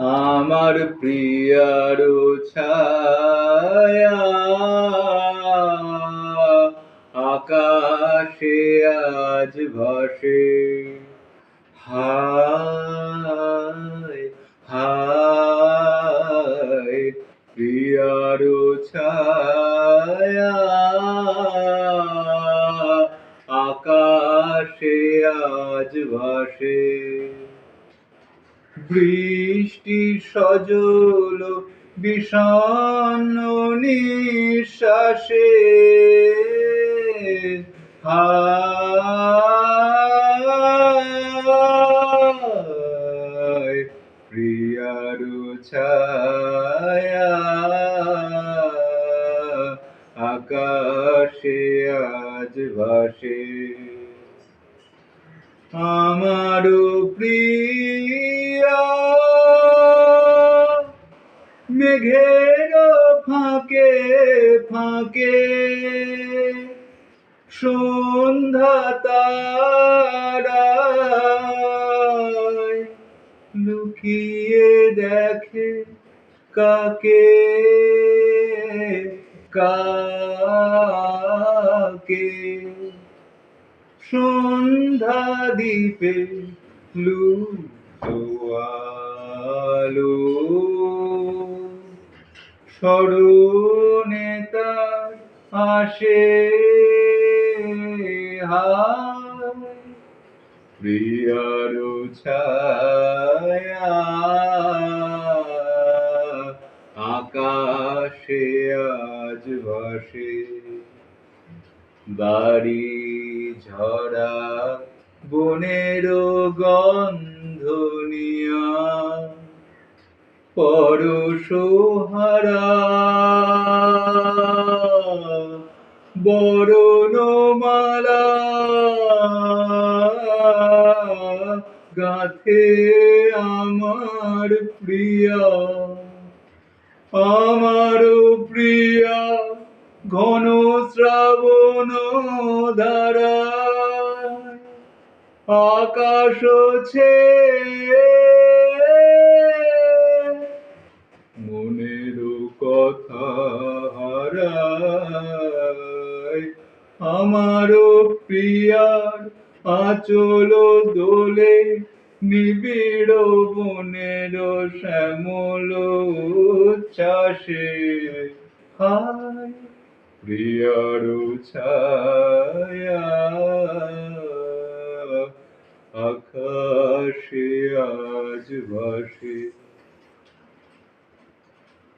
আমার প্রিয়ার ছায়া আকাশে আজ ভাসে। হায় হায় প্রিয়ার ছায়া আকাশে আজ ভাসে। বৃষ্টি সজল বিষণ্ণ নিঃশ্বাসে। হায় প্রিয়ার ছায়া আকাশে আজ ভাসে। আমার প্রিয়া মেঘের ফাঁকে ফাঁকে সন্ধ্যা তারায় লুকিয়ে দেখে কাকে কাকে। সন্ধ্যা দ্বীপে লুটো স্মরণে তার আসে প্রিয়ার ছায়া আকাশে আজ ভাসে বাড়ি ঝরা বনের গন্ধ নিয়া পরশহারা বরণমালা। গাথে আমার প্রিয়া। আমার প্রিয়া ঘন শ্রাবণ ধারা। আকাশ মনের কথা হারায়। আমার প্রিয়ার আচল দোলে, নিবিড় বনের শ্যামল চাষে হায়, প্রিয়ার ছায়া। আকাশে আজ ভাসে।